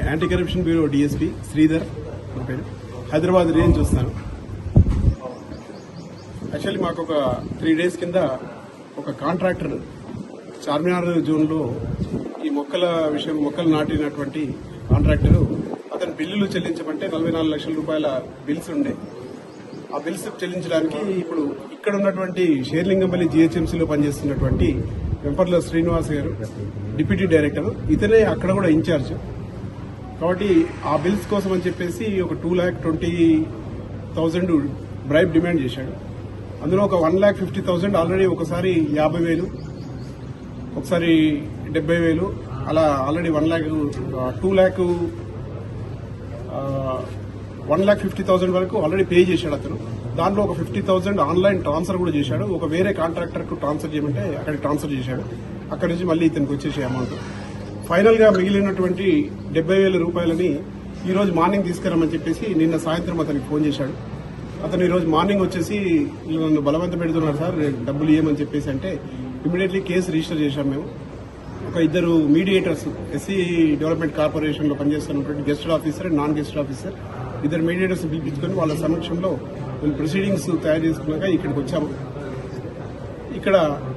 Anti corruption bureau DSP Sridhar నా పేరు. Hyderabad range చూస్తాను యాక్చువల్లీ మాకు ఒక త్రీ డేస్ కింద ఒక కాంట్రాక్టర్ చార్మినార్ జోన్లో ఈ మొక్కల విషయం మొక్కలు నాటినటువంటి కాంట్రాక్టర్ అతని బిల్లులు చెల్లించమంటే నలభై నాలుగు లక్షల రూపాయల బిల్స్ ఉండే. ఆ బిల్స్ చెల్లించడానికి ఇప్పుడు ఇక్కడ ఉన్నటువంటి షేర్లింగంపల్లి జిహెచ్ఎంసీలో పనిచేస్తున్నటువంటి వెంపర్ల శ్రీనివాస్ గారు డిప్యూటీ డైరెక్టర్ ఇతనే అక్కడ కూడా ఇన్ఛార్జ్. కాబట్టి ఆ బిల్స్ కోసం అని చెప్పేసి ఒక two lakh twenty thousand bribe demand చేశాడు. అందులో ఒక one lakh fifty thousand already ఒకసారి యాభై వేలు ఒకసారి డెబ్బై వేలు అలా already one lakh two lakh one lakh fifty thousand వరకు ఆల్రెడీ పే చేశాడు అతను. దాంట్లో ఒక ఫిఫ్టీ థౌసండ్ ఆన్లైన్ ట్రాన్స్ఫర్ కూడా చేశాడు. ఒక వేరే కాంట్రాక్టర్కు ట్రాన్స్ఫర్ చేయమంటే అక్కడికి ట్రాన్స్ఫర్ చేశాడు. అక్కడి నుంచి మళ్ళీ ఇతనికి వచ్చేసే అమౌంట్ ఫైనల్గా మిగిలినటువంటి డెబ్బై వేల రూపాయలని ఈ రోజు మార్నింగ్ తీసుకురమ్మని చెప్పేసి నిన్న సాయంత్రం అతనికి ఫోన్ చేశాడు. అతను ఈరోజు మార్నింగ్ వచ్చేసి నన్ను బలవంత పెడుతున్నారు సార్ డబ్బులు ఇవ్వమని చెప్పేసి అంటే ఇమీడియట్లీ కేసు రిజిస్టర్ చేశాం మేము. ఒక ఇద్దరు మీడియేటర్స్ ఎస్సీ డెవలప్మెంట్ కార్పొరేషన్లో పనిచేస్తున్నటువంటి gazetted officer and non gazetted officer. ఇద్దరు మీడియేటర్స్ పిలిపించుకొని వాళ్ళ సమక్షంలో మేము ప్రొసీడింగ్స్ తయారు చేసుకున్నాక ఇక్కడికి వచ్చాము. ఇక్కడ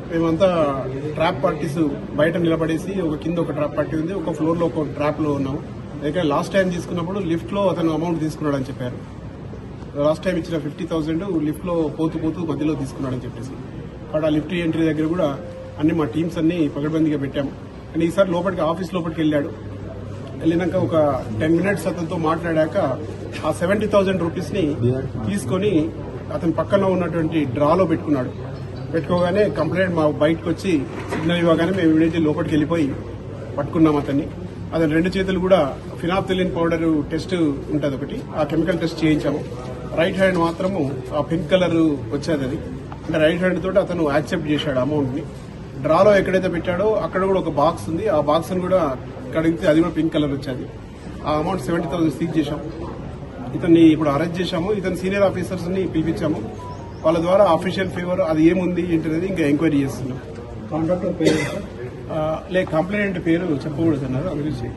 మేమంతా ట్రాప్ పార్టీస్ బయట నిలబడేసి ఒక కింద ఒక ట్రాప్ పార్టీ ఉంది ఒక ఫ్లోర్లో ఒక ట్రాప్లో ఉన్నాము. అయితే లాస్ట్ టైం తీసుకున్నప్పుడు లిఫ్ట్లో అతను అమౌంట్ తీసుకున్నాడని చెప్పారు. లాస్ట్ టైం ఇచ్చిన ఫిఫ్టీ థౌసండ్ లిఫ్ట్లో పోతూ పోతూ మధ్యలో తీసుకున్నాడని చెప్పేసి. కాబట్టి ఆ లిఫ్ట్ ఎంట్రీ దగ్గర కూడా అన్ని మా టీమ్స్ అన్ని పగడబందీగా పెట్టాము. కానీ ఈసారి లోపలికి ఆఫీస్ లోపలికి వెళ్ళాడు. వెళ్ళినాక ఒక టెన్ మినిట్స్ అతనితో మాట్లాడాక ఆ సెవెంటీ థౌసండ్ రూపీస్ని తీసుకొని అతని పక్కన ఉన్నటువంటి డ్రాలో పెట్టుకున్నాడు. పెట్టుకోగానే కంప్లైంట్ మా బయటకు వచ్చి సిగ్నల్ ఇవ్వగానే మేము ఇమీడియట్లీ లోపలికి వెళ్ళిపోయి పట్టుకున్నాం అతన్ని. అతని రెండు చేతులు కూడా ఫినాప్థలిన్ పౌడర్ టెస్ట్ ఉంటుంది ఒకటి. ఆ కెమికల్ టెస్ట్ చేయించాము. రైట్ హ్యాండ్ మాత్రము ఆ పింక్ కలర్ వచ్చేది అది. అంటే రైట్ హ్యాండ్ తోటి అతను యాక్సెప్ట్ చేశాడు అమౌంట్ని. డ్రాలో ఎక్కడైతే పెట్టాడో అక్కడ కూడా ఒక బాక్స్ ఉంది. ఆ బాక్స్ని కూడా కడిగితే అది కూడా పింక్ కలర్ వచ్చేది. ఆ అమౌంట్ సెవెంటీ థౌసండ్ సీజ్ చేశాం. ఇతన్ని ఇప్పుడు అరెస్ట్ చేశాము. ఇతని సీనియర్ ఆఫీసర్స్ని పిలిపించాము. వాళ్ళ ద్వారా అఫీషియల్ ఫేవర్ అది ఏముంది ఏంటనేది ఇంకా ఎంక్వైరీ చేస్తున్నాం. కాంట్రాక్టర్ పేరు సార్ ఆ, లే కంప్లైంట్ పేరు చెప్పకూడదు అన్నారు అందుగురించి